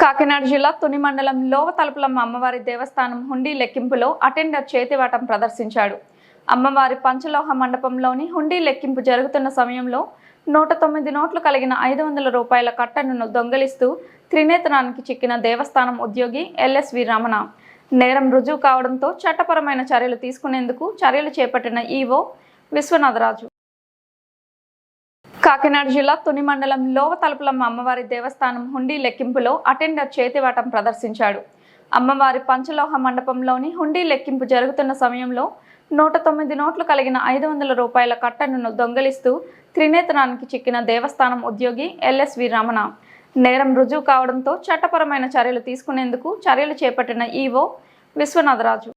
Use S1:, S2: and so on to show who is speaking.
S1: కాకినాడ జిల్లా తుని మండలం లోవ తలుపులమ్మ అమ్మవారి దేవస్థానం హుండీ లెక్కింపులో అటెండర్ చేతివాటం ప్రదర్శించాడు. అమ్మవారి పంచలోహ మండపంలోని హుండీ లెక్కింపు జరుగుతున్న సమయంలో నూట తొమ్మిది నోట్లు కలిగిన ఐదు వందల రూపాయల కట్టను దొంగలిస్తూ త్రినేతనానికి చిక్కిన దేవస్థానం ఉద్యోగి ఎల్ఎస్వి రమణ నేరం రుజువు కావడంతో చట్టపరమైన చర్యలు తీసుకునేందుకు చర్యలు చేపట్టిన ఈవో విశ్వనాథరాజు. కాకినాడ జిల్లా తుని మండలం లోవ తలుపులమ్మ అమ్మవారి దేవస్థానం హుండీ లెక్కింపులో అటెండర్ చేతివాటం ప్రదర్శించాడు. అమ్మవారి పంచలోహ మండపంలోని హుండీ లెక్కింపు జరుగుతున్న సమయంలో నూట తొమ్మిది నోట్లు కలిగిన ఐదు వందల రూపాయల కట్టను దొంగలిస్తూ త్రినేతనానికి చిక్కిన దేవస్థానం ఉద్యోగి ఎల్ఎస్వి రమణ నేరం రుజువు కావడంతో చట్టపరమైన చర్యలు తీసుకునేందుకు చర్యలు చేపట్టిన ఈవో విశ్వనాథరాజు.